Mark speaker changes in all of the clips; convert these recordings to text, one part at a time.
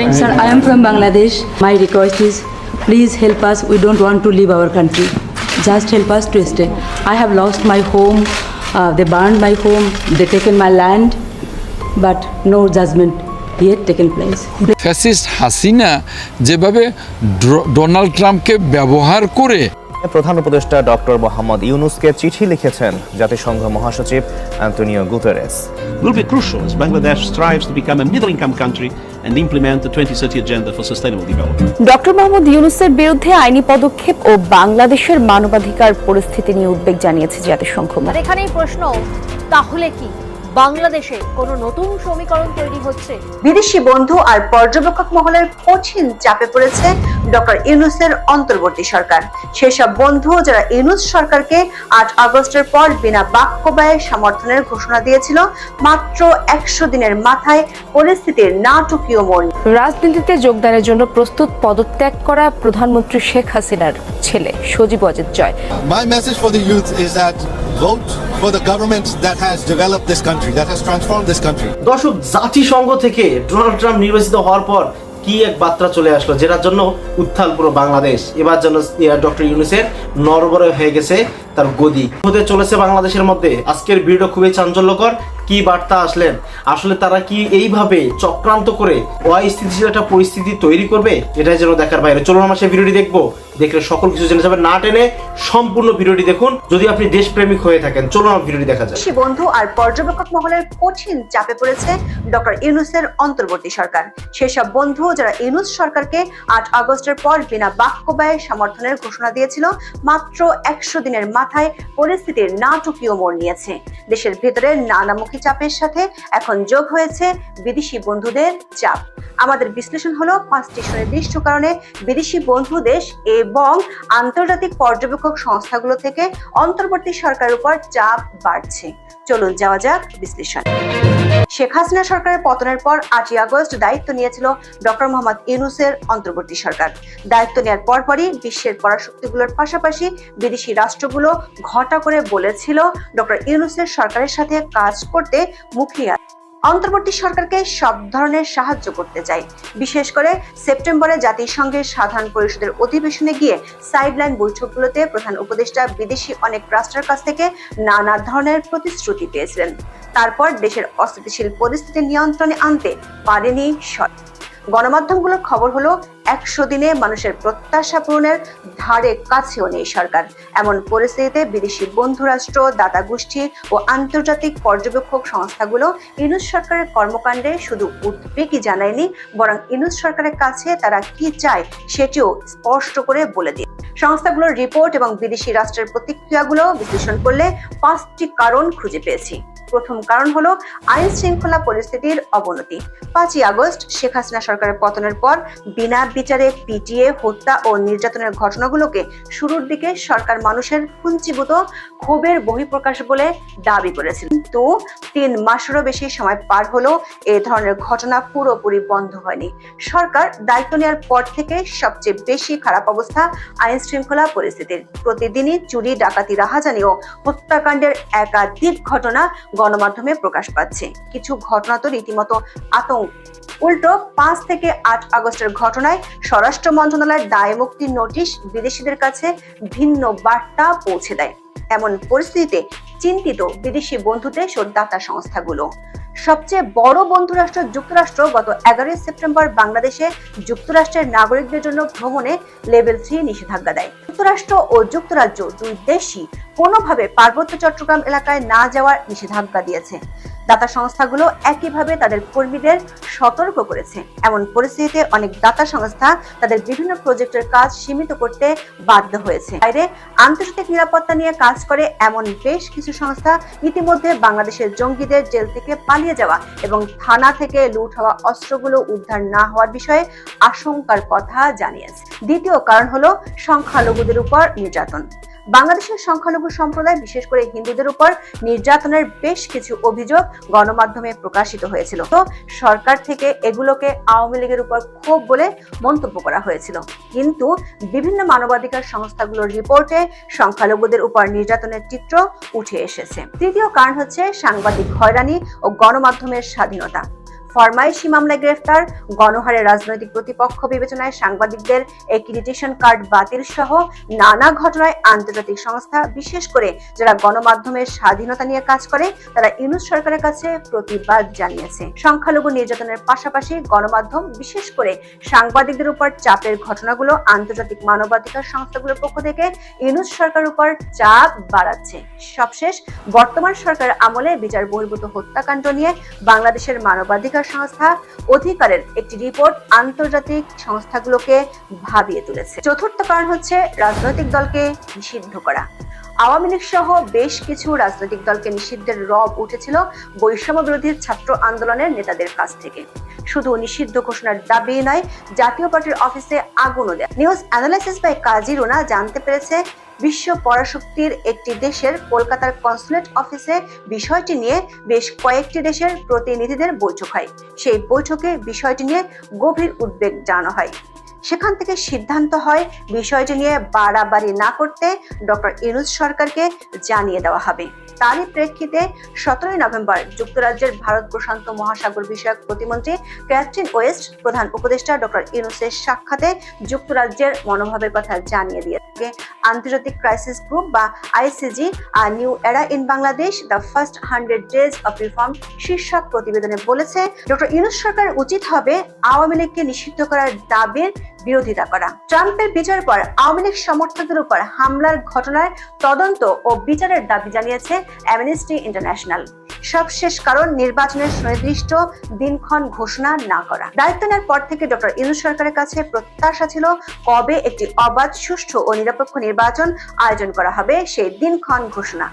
Speaker 1: saying, Sir, I am from Bangladesh. My request is please help us. We don't want to leave our country. Just help us to stay. I have lost my home. Uh, they burned my home. They taken my land. But no judgment yet taken place.
Speaker 2: Fascist Hasina যেভাবে Donald ট্রাম্পকে ব্যবহার করে
Speaker 3: প্রধান উপদেষ্টা doctor Mohammad ইউনুসকে চিঠি লিখেছেন জাতিসংঘ মহাসচিব Antonio Guterres
Speaker 4: will be crucial as Bangladesh strives to become a middle income country and implement the 2030 Agenda for Sustainable Development.
Speaker 5: Doctor Mohammad ইউনুসের বিরুদ্ধে আইনি পদক্ষেপ ও বাংলাদেশের মানবাধিকার পরিস্থিতি নিয়ে উদ্বেগ জানিয়েছে জাতিসংঘ
Speaker 6: আর এখানেই প্রশ্ন তাহলে কি বাংলাদেশে কোনো নতুন সমীকরণ তৈরি হচ্ছে?
Speaker 7: বিদেশি বন্ধু আর পর্যবেক্ষক মহলের কঠিন চাপে পড়েছে ডক্টর ইউনুসের অন্তর্বর্তী সরকার। সেসব বন্ধু যারা ইউনুস সরকারকে আট আগস্টের পর বিনা বাক্য ব্যয়ে সমর্থনের ঘোষণা দিয়েছিল মাত্র একশো দিনের মাথায় পরিস্থিতির নাটকীয় মন।
Speaker 5: রাজনীতিতে যোগদানের জন্য প্রস্তুত পদত্যাগ করা প্রধানমন্ত্রী শেখ হাসিনার ছেলে সজীব অজিত জয়।
Speaker 8: My message for the youth is that vote for the government that has developed this country, that has transformed this country.
Speaker 9: দর্শক জাতিসংঘ থেকে ডোনাল্ড ট্রাম্প নির্বাচিত হওয়ার পর কি এক বার্তা চলে আসলো যেটার জন্য উত্থাল পুরো বাংলাদেশ। এবার যেন ডক্টর ইউনুসের নরবরে হয়ে গেছে তার গদি। হতে চলেছে বাংলাদেশের মধ্যে। আজকের ভিডিও খুবই চাঞ্চল্যকর। কি বার্তা আসলেন? আসলে তারা কি এইভাবে চক্রান্ত করে অস্থিতিশীল একটা পরিস্থিতি তৈরি করবে? এটাই যেন দেখার বাইরে। চলুন আমার সেই ভিডিওটি দেখব। দেখলে সকল কিছু জেনে যাবেন। না টেনে সম্পূর্ণ ভিডিওটি দেখুন। যদি আপনি দেশপ্রেমিক হয়ে থাকেন, চলুন আমার ভিডিওটি দেখা
Speaker 7: বিদেশি বন্ধু আর পর্যবেক্ষক মহলের কঠিন চাপে পড়েছে ডক্টর ইউনুসের অন্তর্বর্তী সরকার। সেসব বন্ধু যারা ইউনুস সরকারকে আট আগস্টের পর বিনা বাক্য ব্যয়ে সমর্থনের ঘোষণা দিয়েছিল, মাত্র একশো দিনের মাথায় পরিস্থিতির নাটকীয় মোড় নিয়েছে। দেশের ভেতরে নানামুখী চাপের সাথে এখন যোগ হয়েছে বিদেশি বন্ধুদের চাপ। আমাদের বিশ্লেষণ হলো, পাঁচটি সুনির্দিষ্ট কারণে বিদেশি বন্ধু দেশ এবং আন্তর্জাতিক পর্যবেক্ষক সংস্থাগুলো থেকে অন্তর্বর্তী সরকারের উপর চাপ বাড়ছে চলুন যাওয়া যাক বিশ্লেষণ শেখ হাসিনা সরকারের পতনের পর আটই আগস্ট দায়িত্ব নিয়েছিল ডক্টর মোহাম্মদ ইউনুসের অন্তর্বর্তী সরকার দায়িত্ব নেওয়ার পরপরই বিশ্বের পরাশক্তিগুলোর পাশাপাশি বিদেশি রাষ্ট্রগুলো ঘটা করে বলেছিল ডক্টর ইউনুসের সরকারের সাথে কাজ করতে মুখিয়ে। অন্তর্বর্তী সরকারকে সব ধরনের সাহায্য করতে চাই। বিশেষ করে সেপ্টেম্বরে জাতিসংঘের সাধারণ পরিষদের অধিবেশনে গিয়ে সাইডলাইন বৈঠকগুলোতে প্রধান উপদেষ্টা বিদেশি অনেক রাষ্ট্রের কাছ থেকে নানা ধরনের প্রতিশ্রুতি পেয়েছিলেন। তারপর দেশের অস্থিতিশীল পরিস্থিতি নিয়ন্ত্রণে আনতে পারেনি সরকার। গণমাধ্যমগুলোর খবর হলো, একশো দিনে মানুষের প্রত্যাশা পূরণের ধারে কাছেও নেই সরকার। এমন পরিস্থিতিতে বিদেশি বন্ধুরাষ্ট্র, দাতা গোষ্ঠী ও আন্তর্জাতিক পর্যবেক্ষক সংস্থাগুলো ইনুস সরকারের কর্মকাণ্ডে শুধু উদ্বেগই জানায়নি, বরং ইনুস সরকারের কাছে তারা কি চায় সেটিও স্পষ্ট করে বলে দিন সংস্থাগুলোর রিপোর্ট এবং বিদেশি রাষ্ট্রের প্রতিক্রিয়াগুলো বিশ্লেষণ করলে পাঁচটি কারণ খুঁজে পেয়েছি। প্রথম কারণ হলো আইন শৃঙ্খলা পরিস্থিতির অবনতি। পাঁচই আগস্ট, শেখ হাসিনা সরকারের পতনের পর বিনা বিচারে পিটিএ, হত্যা ও নির্যাতনের ঘটনাগুলোকে শুরুর দিকে সরকার মানুষের পুঞ্জীভূত ক্ষোভের বহিঃপ্রকাশ বলে দাবি করেছিল। কিন্তু তিন মাসেরও বেশি সময় পার হলো এ ধরনের ঘটনা পুরোপুরি বন্ধ হয়নি। সরকার দায়িত্ব নেওয়ার পর থেকে সবচেয়ে বেশি খারাপ অবস্থা আইন শৃঙ্খলা পরিস্থিতির। প্রতিদিনই চুরি, ডাকাতি, রাহাজানি ও হত্যাকাণ্ডের একাধিক ঘটনা গণমাধ্যমে প্রকাশ পাচ্ছে। কিছু ঘটনা তো রীতিমতো আতঙ্ক। উল্টো, পাঁচ থেকে আট আগস্টের ঘটনায় স্বরাষ্ট্র মন্ত্রণালয়ের দায় মুক্তির নোটিশ বিদেশিদের কাছে ভিন্ন বার্তা পৌঁছে দেয়। এমন পরিস্থিতিতে চিন্তিত বিদেশি বন্ধুদের দাতা সংস্থাগুলো। সবচেয়ে বড় বন্ধু রাষ্ট্র যুক্তরাষ্ট্র গত এগারোই সেপ্টেম্বর বাংলাদেশে যুক্তরাষ্ট্রের নাগরিকদের জন্য ভ্রমণে লেভেল থ্রি নিষেধাজ্ঞা দেয়। যুক্তরাষ্ট্র ও যুক্তরাজ্য দুই দেশই কোনোভাবে পার্বত্য চট্টগ্রাম এলাকায় না যাওয়ার নিষেধাজ্ঞা দিয়েছে। দাতা সংস্থাগুলো একইভাবে তাদের কর্মীদের সতর্ক করেছে। এমন পরিস্থিতিতে অনেক দাতা সংস্থা তাদের বিভিন্ন প্রজেক্টের কাজ সীমিত করতে বাধ্য হয়েছে। বাইরে আন্তর্জাতিক নিরাপত্তা নিয়ে কাজ করে এমন বেশ কিছু সংস্থা ইতিমধ্যে বাংলাদেশের জঙ্গিদের জেল থেকে পালিয়ে যাওয়া এবং থানা থেকে লুট হওয়া অস্ত্রগুলো উদ্ধার না হওয়ার বিষয়ে আশঙ্কার কথা জানিয়েছে। দ্বিতীয় কারণ হলো সংখ্যালঘুদের উপর নির্যাতন। বাংলাদেশের সংখ্যালঘু সম্প্রদায়, বিশেষ করে হিন্দুদের উপর নির্যাতনের বেশ কিছু অভিযোগ গণমাধ্যমে প্রকাশিত হয়েছিল। তো সরকার থেকে এগুলোকে আওয়ামী লীগের উপর ক্ষোভ বলে মন্তব্য করা হয়েছিল। কিন্তু বিভিন্ন মানবাধিকার সংস্থাগুলোর রিপোর্টে সংখ্যালঘুদের উপর নির্যাতনের চিত্র উঠে এসেছে। তৃতীয় কারণ হচ্ছে সাংবাদিক হয়রানি ও গণমাধ্যমের স্বাধীনতা। ফরমাইশি মামলায় গ্রেফতার, গণহারে রাজনৈতিক প্রতিপক্ষ বিবেচনায় সাংবাদিকদের এক্রিডিটেশন কার্ড বাতিল সহ নানা ঘটনায় আন্তর্জাতিক সংস্থা, বিশেষ করে যারা গণমাধ্যমের স্বাধীনতা নিয়ে কাজ করে, তারা ইউনুস সরকারের কাছে প্রতিবাদ জানিয়েছে। সংখ্যালঘু নির্যাতনের পাশাপাশি গণমাধ্যম, বিশেষ করে সাংবাদিকদের উপর চাপের ঘটনাগুলো আন্তর্জাতিক মানবাধিকার সংস্থাগুলোর পক্ষ থেকে ইউনুস সরকারের উপর চাপ বাড়াচ্ছে। সবশেষ, বর্তমান সরকার আমলে বিচার বহির্ভূত হত্যাকাণ্ড নিয়ে বাংলাদেশের মানবাধিকার সংস্থা অধিকারের একটি রিপোর্ট আন্তর্জাতিক সংস্থাগুলোকে ভাবিয়ে তুলেছে। চতুর্থ কারণ হচ্ছে রাজনৈতিক দলকে নিষিদ্ধ করা। আওয়ামী লীগ সহ বেশ কিছু রাজনৈতিক দলকে নিষিদ্ধের রব উঠেছিল বৈষম্য বিরোধী ছাত্র আন্দোলনের নেতাদের কাছ থেকে। শুধু নিষিদ্ধ ঘোষণার দাবি নয়, জাতীয় পার্টির অফিসে আগুনও দেয়। News analysis by Kazi Runa জানতে পেরেছে বিশ্ব পরাশক্তির একটি দেশের কলকাতার কনসুলেট অফিসে বিষয়টি নিয়ে বেশ কয়েকটি দেশের প্রতিনিধিদের বৈঠক হয়। সেই বৈঠকে বিষয়টি নিয়ে গভীর উদ্বেগ জানানো হয়। সেখান থেকে সিদ্ধান্ত হয়, বিষয়টি নিয়ে বাড়াবাড়ি না করতে ডক্টর ইনুজ সরকারকে জানিয়ে দেওয়া হবে। তারই প্রেক্ষিতে সতেরোই নভেম্বর যুক্তরাজ্যের ভারত প্রশান্ত মহাসাগর বিষয়ক প্রতিমন্ত্রী ক্যাথরিন ওয়েস্ট, প্রধান উপদেষ্টা ডক্টর ইউনুসের সাক্ষাতে যুক্তরাজ্যের মনোভাবের কথা জানিয়ে দিয়েছে। আন্তর্জাতিক ক্রাইসিস গ্রুপ বা ICG R new era in Bangladesh, the first hundred days of reform শীর্ষক প্রতিবেদনে বলেছে, ডক্টর ইউনুস সরকার উচিত হবে আওয়ামী লীগকে নিষিদ্ধ করার দাবির বিরোধিতা করা। ট্রাম্পের বিচার পর আওয়ামী লীগ সমর্থকদের উপর হামলার ঘটনায় তদন্ত ও বিচারের দাবি জানিয়েছে অ্যামনেস্টি ইন্টারন্যাশনাল সবশেষ কারণ, নির্বাচনের সুনির্দিষ্ট দিনক্ষণ ঘোষণা না করা। দায়িত্ব নেওয়ার পর থেকে ডক্টর ইনু সরকারের কাছে প্রত্যাশা ছিল কবে একটি অবাধ, সুষ্ঠু ও নিরপেক্ষ নির্বাচন আয়োজন করা হবে, সেই দিনক্ষণ ঘোষণা।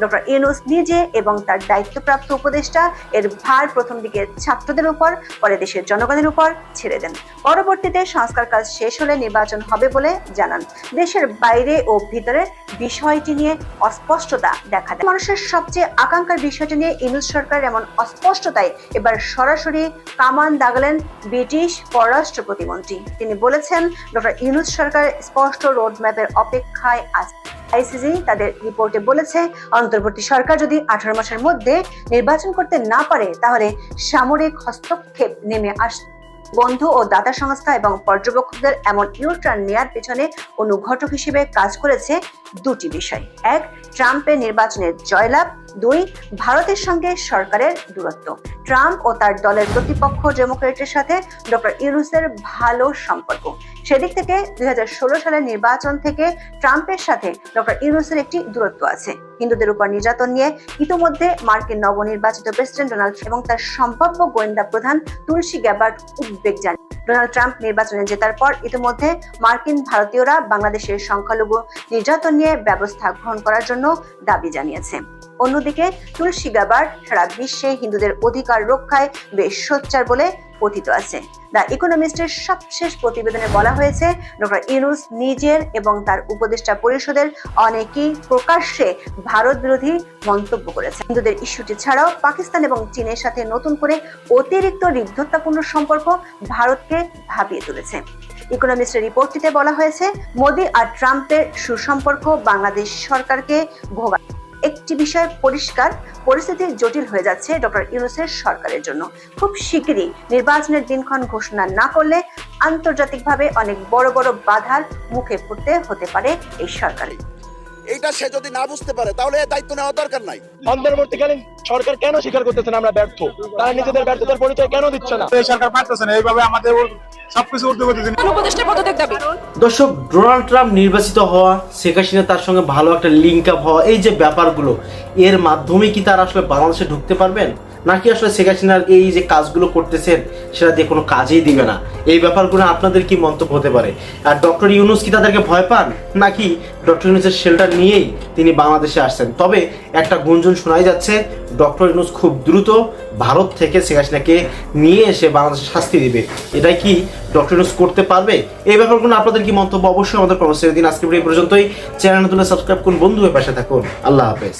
Speaker 7: ডক্টর ইউনুস নিজে এবং তার দায়িত্বপ্রাপ্ত উপদেষ্টা এর ভার প্রথম দিকে ছাত্রদের উপর, পরে দেশের জনগণের উপর ছেড়ে দেন। পরবর্তীতে সংস্কার কাজ শেষ হলে নির্বাচন হবে বলে জানান। দেশের বাইরে ও ভিতরে বিষয়টি নিয়ে অস্পষ্টতা দেখা দেয়। মানুষের সবচেয়ে আকাঙ্ক্ষার বিষয়টি নিয়ে ইউনুস সরকার এমন অস্পষ্টতায় এবার সরাসরি কামান দাগালেন ব্রিটিশ পররাষ্ট্র প্রতিমন্ত্রী। তিনি বলেছেন, ডক্টর ইউনুস সরকার স্পষ্ট রোডম্যাপের অপেক্ষায় আছে। আইসিজি তাদের রিপোর্টে বলেছে, অন্তর্বর্তী সরকার যদি আঠারো মাসের মধ্যে নির্বাচন করতে না পারে, তাহলে সামরিক হস্তক্ষেপ নেমে আস, বন্ধু ও দাতা সংস্থা এবং পর্যবেক্ষকদের এমন ইউটার্ন নেয়ার পেছনে অনুঘটক হিসেবে কাজ করেছে দুটি বিষয়। এক ট্রাম্পের নির্বাচনের জয়লাভ। দুই, ভারতের সঙ্গে সরকারের দূরত্ব। ট্রাম্প ও তার দলের প্রতিপক্ষ ডেমোক্রেটের সাথে ডক্টর ইউনুসের ভালো সম্পর্ক। সেদিক থেকে দুই সালের নির্বাচন থেকে ট্রাম্পের সাথে ডক্টর ইউনুসের একটি দূরত্ব আছে। হিন্দুদের উপর নির্যাতন নিয়ে ইতোমধ্যে মার্কিন নবনির্বাচিত প্রেসিডেন্ট ডোনাল্ড এবং তার সম্ভাব্য গোয়েন্দা প্রধান তুলসী গ্যাবার্ট উদ্বেগ জানান। ডোনাল্ড ট্রাম্প নির্বাচনে জেতার পর ইতিমধ্যে মার্কিন ভারতীয়রা বাংলাদেশের সংখ্যালঘু নির্যাতন নিয়ে ব্যবস্থা গ্রহণ করার জন্য দাবি জানিয়েছে। অন্যদিকে তুলসী গাবার সারা বিশ্বে হিন্দুদের অধিকার রক্ষায় বেশ সোচ্চার বলে কথিত আছে। দ্য ইকোনমিস্টের সবশেষ প্রতিবেদনে বলা হয়েছে ডক্টর ইউনুস নিজের এবং তার উপদেষ্টা পরিষদের অনেকেই প্রকাশ্যে ভারত বিরোধী মন্তব্য করেছে। হিন্দুদের ইস্যুটি ছাড়াও পাকিস্তান এবং চীনের সাথে নতুন করে অতিরিক্ত ঋদ্ধতাপূর্ণ সম্পর্ক ভারতকে ভাবিয়ে তুলেছে। ইকোনমিস্টের রিপোর্টটিতে বলা হয়েছে, মোদী আর ট্রাম্পের সুসম্পর্ক বাংলাদেশ সরকারকে ভোগা একটি বিষয় পরিষ্কার, পরিস্থিতি জটিল হয়ে যাচ্ছে ডক্টর ইউনুসের সরকারের জন্য। খুব শিগগিরই নির্বাচনের দিনক্ষণ ঘোষণা না করলে আন্তর্জাতিকভাবে অনেক বড় বড় বাধার মুখে পড়তে হতে পারে এই সরকারের।
Speaker 10: এইটা সে যদি না বুঝতে পারে তাহলে এর দায়িত্ব নেওয়া দরকার নাই।
Speaker 11: অন্তর্বর্তীকালীন সরকার কেন স্বীকার করতেছে না আমরা ব্যর্থ? তারা নিজেদের ব্যর্থতার পরিচয় কেন দিচ্ছে না?
Speaker 8: এই সরকার পারতেছে না এইভাবে আমাদের সবকিছু
Speaker 9: দর্শক ডোনাল্ড ট্রাম্প নির্বাচিত হওয়া শেখ হাসিনা তার সঙ্গে ভালো একটা লিঙ্ক আপ হওয়া এই যে ব্যাপারগুলো এর মাধ্যমে কি তারা আসলে বাংলাদেশে ঢুকতে পারবেন? নাকি আসলে শেখ হাসিনার এই যে কাজগুলো করতেছেন সেটা দিয়ে কোনো কাজেই দিবে না? এই ব্যাপারগুলো আপনাদের কি মন্তব্য হতে পারে? আর ডক্টর ইউনুস কি তাদেরকে ভয় পান? নাকি ডক্টর ইউনুসের শেল্টার নিয়েই তিনি বাংলাদেশে আসছেন। তবে একটা গুঞ্জন শোনাই যাচ্ছে, ডক্টর ইউনুস খুব দ্রুত ভারত থেকে শেখ হাসিনাকে নিয়ে এসে বাংলাদেশে শাস্তি দেবে। এটাই কি ডক্টর ইউনুস করতে পারবে? এই ব্যাপারগুলো আপনাদের কি মন্তব্য? অবশ্যই আমাদের কর্মসূচি দিন আজকে পর্যন্তই। চ্যানেল তুলে সাবস্ক্রাইব করুন। বন্ধু হয়ে পাশে থাকুন। আল্লাহ হাফেজ।